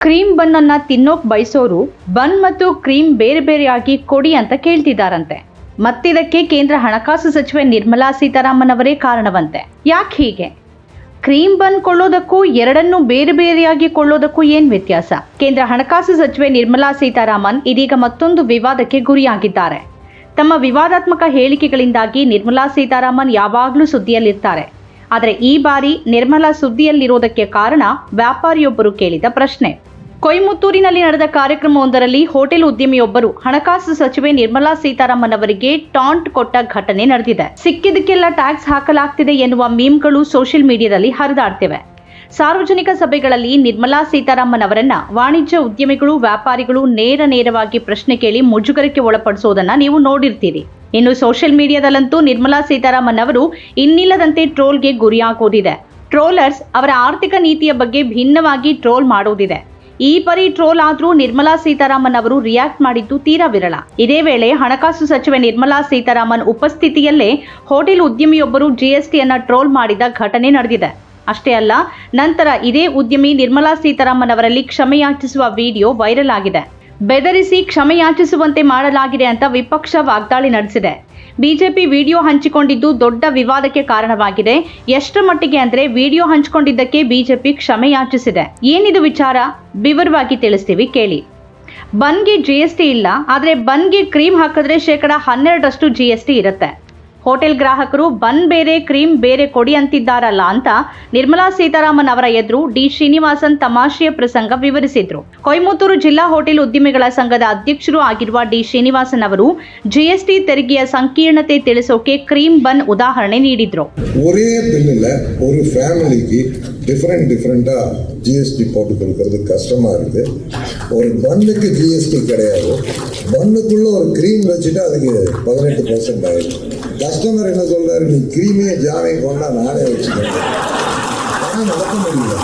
Cream ಬನ್ ಅನ್ನ ತಿನ್ನೋಕ್ ಬಯಸೋರು ಬನ್ ಮತ್ತು ಕ್ರೀಮ್ ಬೇರೆ ಬೇರೆಯಾಗಿ ಕೊಡಿ ಅಂತ ಕೇಳ್ತಿದ್ದಾರಂತೆ ಮತ್ತಿದಕ್ಕೆ ಕೇಂದ್ರ ಹಣಕಾಸು ಸಚಿವೆ ನಿರ್ಮಲಾ ಸೀತಾರಾಮನ್ ಅವರೇ ಕಾರಣವಂತೆ. ಯಾಕೆ ಹೀಗೆ? ಕ್ರೀಮ್ ಬನ್ ಕೊಳ್ಳೋದಕ್ಕೂ ಎರಡನ್ನೂ ಬೇರೆ ಬೇರೆಯಾಗಿ ಕೊಳ್ಳೋದಕ್ಕೂ ಏನ್ ವ್ಯತ್ಯಾಸ? ಕೇಂದ್ರ ಹಣಕಾಸು ಸಚಿವೆ ನಿರ್ಮಲಾ ಸೀತಾರಾಮನ್ ಇದೀಗ ಮತ್ತೊಂದು ವಿವಾದಕ್ಕೆ ಗುರಿಯಾಗಿದ್ದಾರೆ. ತಮ್ಮ ವಿವಾದಾತ್ಮಕ ಹೇಳಿಕೆಗಳಿಂದಾಗಿ ನಿರ್ಮಲಾ ಸೀತಾರಾಮನ್ ಯಾವಾಗಲೂ ಸುದ್ದಿಯಲ್ಲಿರ್ತಾರೆ. ಆದರೆ ಈ ಬಾರಿ ನಿರ್ಮಲಾ ಸುದ್ದಿಯಲ್ಲಿರೋದಕ್ಕೆ ಕಾರಣ ವ್ಯಾಪಾರಿಯೊಬ್ಬರು ಕೇಳಿದ ಪ್ರಶ್ನೆ. ಕೊಯಮತ್ತೂರಿನಲ್ಲಿ ನಡೆದ ಕಾರ್ಯಕ್ರಮವೊಂದರಲ್ಲಿ ಹೋಟೆಲ್ ಉದ್ಯಮಿಯೊಬ್ಬರು ಹಣಕಾಸು ಸಚಿವೆ ನಿರ್ಮಲಾ ಸೀತಾರಾಮನ್ ಅವರಿಗೆ ಟಾಂಟ್ ಕೊಟ್ಟ ಘಟನೆ ನಡೆದಿದೆ. ಸಿಕ್ಕಿದ್ದಕ್ಕೆಲ್ಲ ಟ್ಯಾಕ್ಸ್ ಹಾಕಲಾಗ್ತಿದೆ ಎನ್ನುವ ಮೀಮ್ಗಳು ಸೋಷಿಯಲ್ ಮೀಡಿಯಾದಲ್ಲಿ ಹರಿದಾಡ್ತಿವೆ. ಸಾರ್ವಜನಿಕ ಸಭೆಗಳಲ್ಲಿ ನಿರ್ಮಲಾ ಸೀತಾರಾಮನ್ ಅವರನ್ನ ವಾಣಿಜ್ಯ ಉದ್ಯಮಿಗಳು, ವ್ಯಾಪಾರಿಗಳು ನೇರ ನೇರವಾಗಿ ಪ್ರಶ್ನೆ ಕೇಳಿ ಮುಜುಗರಕ್ಕೆ ಒಳಪಡಿಸೋದನ್ನ ನೀವು ನೋಡಿರ್ತೀರಿ. ಇನ್ನು ಸೋಷಿಯಲ್ ಮೀಡಿಯಾದಲ್ಲಂತೂ ನಿರ್ಮಲಾ ಸೀತಾರಾಮನ್ ಅವರು ಇನ್ನಿಲ್ಲದಂತೆ ಟ್ರೋಲ್ಗೆ ಗುರಿಯಾಗೋದಿದೆ. ಟ್ರೋಲರ್ಸ್ ಅವರ ಆರ್ಥಿಕ ನೀತಿಯ ಬಗ್ಗೆ ಭಿನ್ನವಾಗಿ ಟ್ರೋಲ್ ಮಾಡೋದಿದೆ. ಈ ಪರಿ ಟ್ರೋಲ್ ಆದ್ರೂ ನಿರ್ಮಲಾ ಸೀತಾರಾಮನ್ ಅವರು ರಿಯಾಕ್ಟ್ ಮಾಡಿದ್ದು ತೀರಾ ವಿರಳ. ಇದೇ ವೇಳೆ ಹಣಕಾಸು ಸಚಿವೆ ನಿರ್ಮಲಾ ಸೀತಾರಾಮನ್ ಉಪಸ್ಥಿತಿಯಲ್ಲೇ ಹೋಟೆಲ್ ಉದ್ಯಮಿಯೊಬ್ಬರು ಜಿಎಸ್ಟಿಯನ್ನ ಟ್ರೋಲ್ ಮಾಡಿದ ಘಟನೆ ನಡೆದಿದೆ. ಅಷ್ಟೇ ಅಲ್ಲ, ನಂತರ ಇದೇ ಉದ್ಯಮಿ ನಿರ್ಮಲಾ ಸೀತಾರಾಮನ್ ಅವರಲ್ಲಿ ಕ್ಷಮೆಯಾಚಿಸುವ ವಿಡಿಯೋ ವೈರಲ್ ಆಗಿದೆ. ಬೆದರಿಸಿ ಕ್ಷಮೆಯಾಚಿಸುವಂತೆ ಮಾಡಲಾಗಿದೆ ಅಂತ ವಿಪಕ್ಷ ವಾಗ್ದಾಳಿ ನಡೆಸಿದೆ. ಬಿಜೆಪಿ ವಿಡಿಯೋ ಹಂಚಿಕೊಂಡಿದ್ದು ದೊಡ್ಡ ವಿವಾದಕ್ಕೆ ಕಾರಣವಾಗಿದೆ. ಎಷ್ಟರ ಮಟ್ಟಿಗೆ ಅಂದ್ರೆ ವಿಡಿಯೋ ಹಂಚಿಕೊಂಡಿದ್ದಕ್ಕೆ ಬಿಜೆಪಿ ಕ್ಷಮೆಯಾಚಿಸಿದೆ ಏನಿದು ವಿಚಾರ? ವಿವರವಾಗಿ ತಿಳಿಸ್ತೀವಿ, ಕೇಳಿ. ಬನ್ಗೆ ಜಿ ಎಸ್ ಟಿ ಇಲ್ಲ, ಆದರೆ ಬನ್ಗೆ ಕ್ರೀಮ್ ಹಾಕಿದ್ರೆ ಶೇಕಡ ಹನ್ನೆರಡರಷ್ಟು ಜಿ ಎಸ್ ಟಿ ಇರುತ್ತೆ. ಹೋಟೆಲ್ ಗ್ರಾಹಕರು ಬನ್ ಬೇರೆ ಕ್ರೀಮ್ ಬೇರೆ ಕೊಡಿ ಅಂತಿದ್ದಾರಲ್ಲ ಅಂತ ನಿರ್ಮಲಾ ಸೀತಾರಾಮನ್ ಅವರ ಎದುರು ಡಿ ಶ್ರೀನಿವಾಸನ್ ತಮಾಷೆಯ ಪ್ರಸಂಗ ವಿವರಿಸಿದ್ರು ಕೊಯಮತ್ತೂರು ಜಿಲ್ಲಾ ಹೋಟೆಲ್ ಉದ್ಯಮಿಗಳ ಸಂಘದ ಅಧ್ಯಕ್ಷರು ಆಗಿರುವ ಡಿ ಶ್ರೀನಿವಾಸನ್ ಅವರು ಜಿಎಸ್ಟಿ ತೆರಿಗೆಯ ಸಂಕೀರ್ಣತೆ ತಿಳಿಸೋಕೆ ಕ್ರೀಮ್ ಬನ್ ಉದಾಹರಣೆ ನೀಡಿದ್ರು ஒரே பில்லில் ஒரு ஃபேமிலிக்கு டிஃப்ரெண்ட் டிஃப்ரெண்ட்டாக ஜிஎஸ்டி போட்டு கொடுக்கறது கஷ்டமாக இருக்குது ஒரு பன்னுக்கு ஜிஎஸ்டி கிடையாது பன்னுக்குள்ள ஒரு க்ரீம் வச்சுட்டு அதுக்கு பதினெட்டு பர்சன்ட் ஆயிடும் கஸ்டமர் என்ன சொல்றாரு நீ க்ரீமே ஜாமே கொண்டா நானே வச்சுக்கிறேன். ஆனால் நடக்க முடியல.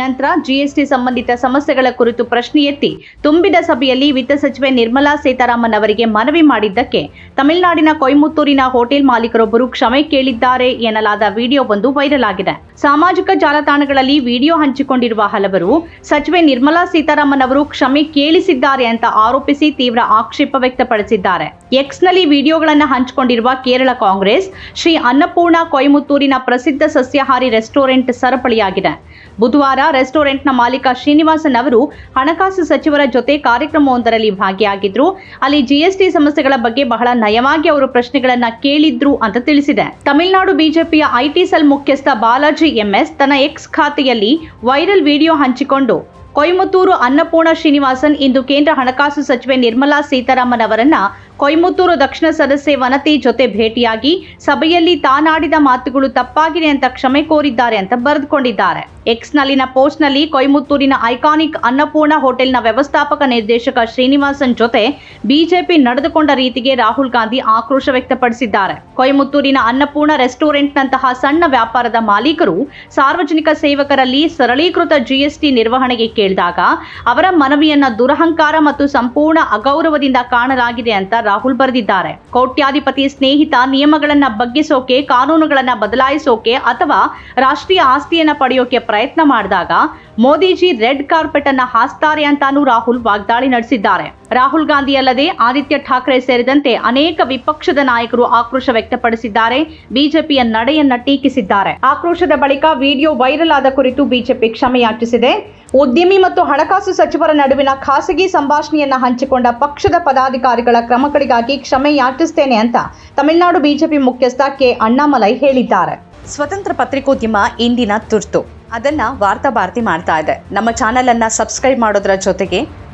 ನಂತರ ಜಿಎಸ್ಟಿ ಸಂಬಂಧಿತ ಸಮಸ್ಯೆಗಳ ಕುರಿತು ಪ್ರಶ್ನೆ ಎತ್ತಿ ತುಂಬಿದ ಸಭೆಯಲ್ಲಿ ವಿತ್ತ ಸಚಿವೆ ನಿರ್ಮಲಾ ಸೀತಾರಾಮನ್ ಅವರಿಗೆ ಮನವಿ ಮಾಡಿದ್ದಕ್ಕೆ ತಮಿಳುನಾಡಿನ ಕೊಯಮತ್ತೂರಿನ ಹೋಟೆಲ್ ಮಾಲೀಕರೊಬ್ಬರು ಕ್ಷಮೆ ಕೇಳಿದ್ದಾರೆ ಎನ್ನಲಾದ ವಿಡಿಯೋವೊಂದು ವೈರಲ್ ಆಗಿದೆ. ಸಾಮಾಜಿಕ ಜಾಲತಾಣಗಳಲ್ಲಿ ವಿಡಿಯೋ ಹಂಚಿಕೊಂಡಿರುವ ಹಲವರು, ಸಚಿವೆ ನಿರ್ಮಲಾ ಸೀತಾರಾಮನ್ ಅವರು ಕ್ಷಮೆ ಕೇಳಿಸಿದ್ದಾರೆ ಅಂತ ಆರೋಪಿಸಿ ತೀವ್ರ ಆಕ್ಷೇಪ ವ್ಯಕ್ತಪಡಿಸಿದ್ದಾರೆ. ಎಕ್ಸ್ನಲ್ಲಿ ವಿಡಿಯೋಗಳನ್ನು ಹಂಚಿಕೊಂಡಿರುವ ಕೇರಳ ಕಾಂಗ್ರೆಸ್, ಶ್ರೀ ಅನ್ನಪೂರ್ಣ ಕೊಯಮತ್ತೂರಿನ ಪ್ರಸಿದ್ಧ ಸಸ್ಯಾಹಾರಿ ರೆಸ್ಟೋರೆಂಟ್ ಸರಪಳಿಯಾಗಿದೆ. ಬುಧವಾರ ರೆಸ್ಟೋರೆಂಟ್ನ ಮಾಲೀಕ ಶ್ರೀನಿವಾಸನ್ ಅವರು ಹಣಕಾಸು ಸಚಿವರ ಜೊತೆ ಕಾರ್ಯಕ್ರಮವೊಂದರಲ್ಲಿ ಭಾಗಿಯಾಗಿದ್ರು. ಅಲ್ಲಿ ಜಿಎಸ್ಟಿ ಸಮಸ್ಯೆಗಳ ಬಗ್ಗೆ ಬಹಳ ನಯವಾಗಿ ಅವರು ಪ್ರಶ್ನೆಗಳನ್ನ ಕೇಳಿದ್ರು ಅಂತ ತಿಳಿಸಿದೆ. ತಮಿಳುನಾಡು ಬಿಜೆಪಿಯ ಐಟಿ ಸೆಲ್ ಮುಖ್ಯಸ್ಥ ಬಾಲಾಜಿ ಎಂಎಸ್ ತನ್ನ ಎಕ್ಸ್ ಖಾತೆಯಲ್ಲಿ ವೈರಲ್ ವಿಡಿಯೋ ಹಂಚಿಕೊಂಡು ಕೊಯಮತ್ತೂರು ಅನ್ನಪೂರ್ಣ ಶ್ರೀನಿವಾಸನ್ ಇಂದು ಕೇಂದ್ರ ಹಣಕಾಸು ಸಚಿವೆ ನಿರ್ಮಲಾ ಸೀತಾರಾಮನ್ ಅವರನ್ನ ಕೊಯಮತ್ತೂರು ದಕ್ಷಿಣ ಸದಸ್ಯೆ ವನತಿ ಜೊತೆ ಭೇಟಿಯಾಗಿ ಸಭೆಯಲ್ಲಿ ತಾನಾಡಿದ ಮಾತುಗಳು ತಪ್ಪಾಗಿದೆ ಅಂತ ಕ್ಷಮೆ ಕೋರಿದ್ದಾರೆ ಅಂತ ಬರೆದುಕೊಂಡಿದ್ದಾರೆ. ಎಕ್ಸ್ನಲ್ಲಿನ ಪೋಸ್ಟ್ನಲ್ಲಿ ಕೊಯಮತ್ತೂರಿನ ಐಕಾನಿಕ್ ಅನ್ನಪೂರ್ಣ ಹೋಟೆಲ್ನ ವ್ಯವಸ್ಥಾಪಕ ನಿರ್ದೇಶಕ ಶ್ರೀನಿವಾಸನ್ ಜೊತೆ ಬಿಜೆಪಿ ನಡೆದುಕೊಂಡ ರೀತಿಗೆ ರಾಹುಲ್ ಗಾಂಧಿ ಆಕ್ರೋಶ ವ್ಯಕ್ತಪಡಿಸಿದ್ದಾರೆ. ಕೊಯಮತ್ತೂರಿನ ಅನ್ನಪೂರ್ಣ ರೆಸ್ಟೋರೆಂಟ್ನಂತಹ ಸಣ್ಣ ವ್ಯಾಪಾರದ ಮಾಲೀಕರು ಸಾರ್ವಜನಿಕ ಸೇವಕರಲ್ಲಿ ಸರಳೀಕೃತ ಜಿಎಸ್ಟಿ ನಿರ್ವಹಣೆಗೆ ಕೇಳಿದಾಗ ಅವರ ಮನವಿಯನ್ನ ದುರಹಂಕಾರ ಮತ್ತು ಸಂಪೂರ್ಣ ಅಗೌರವದಿಂದ ಕಾಣಲಾಗಿದೆ ಅಂತ ರಾಹುಲ್ ಬರೆದಿದ್ದಾರೆ. ಕೋಟ್ಯಾಧಿಪತಿ ಸ್ನೇಹಿತ ನಿಯಮಗಳನ್ನ ಬಗ್ಗಿಸೋಕೆ, ಕಾನೂನುಗಳನ್ನ ಬದಲಾಯಿಸೋಕೆ ಅಥವಾ ರಾಷ್ಟ್ರೀಯ ಆಸ್ತಿಯನ್ನ ಪಡೆಯೋಕೆ ಪ್ರಯತ್ನ ಮಾಡಿದಾಗ ಮೋದಿಜಿ ರೆಡ್ ಕಾರ್ಪೆಟ್ ಅನ್ನ ಹಾಸ್ತಾರೆ ಅಂತಾನೂ ರಾಹುಲ್ ವಾಗ್ದಾಳಿ ನಡೆಸಿದ್ದಾರೆ. ರಾಹುಲ್ ಗಾಂಧಿ ಅಲ್ಲದೆ ಆದಿತ್ಯ ಠಾಕ್ರೆ ಸೇರಿದಂತೆ ಅನೇಕ ವಿಪಕ್ಷದ ನಾಯಕರು ಆಕ್ರೋಶ ವ್ಯಕ್ತಪಡಿಸಿದ್ದಾರೆ. ಬಿಜೆಪಿಯ ನಡೆಯನ್ನ ಟೀಕಿಸಿದ್ದಾರೆ. ಆಕ್ರೋಶದ ಬಳಿಕ ವಿಡಿಯೋ ವೈರಲ್ ಆದ ಕುರಿತು ಬಿಜೆಪಿ ಕ್ಷಮೆಯಾಚಿಸಿದೆ. ಉದ್ಯಮಿ ಮತ್ತು ಹಣಕಾಸು ಸಚಿವರ ನಡುವಿನ ಖಾಸಗಿ ಸಂಭಾಷಣೆಯನ್ನ ಹಂಚಿಕೊಂಡ ಪಕ್ಷದ ಪದಾಧಿಕಾರಿಗಳ ಕ್ರಮಗಳಿಗಾಗಿ ಕ್ಷಮೆ ಯಾಚಿಸುತ್ತೇನೆ ಅಂತ ತಮಿಳುನಾಡು ಬಿಜೆಪಿ ಮುಖ್ಯಸ್ಥ ಕೆ. ಅಣ್ಣಾಮಲೈ ಹೇಳಿದ್ದಾರೆ. ಸ್ವತಂತ್ರ ಪತ್ರಿಕೋದ್ಯಮ ಇಂದಿನ ತುರ್ತು. ಅದನ್ನ ವಾರ್ತಾ ಭಾರತಿ ಮಾಡ್ತಾ ಇದೆ. ನಮ್ಮ ಚಾನೆಲ್ ಅನ್ನ ಸಬ್ಸ್ಕ್ರೈಬ್ ಮಾಡೋದ್ರ ಜೊತೆಗೆ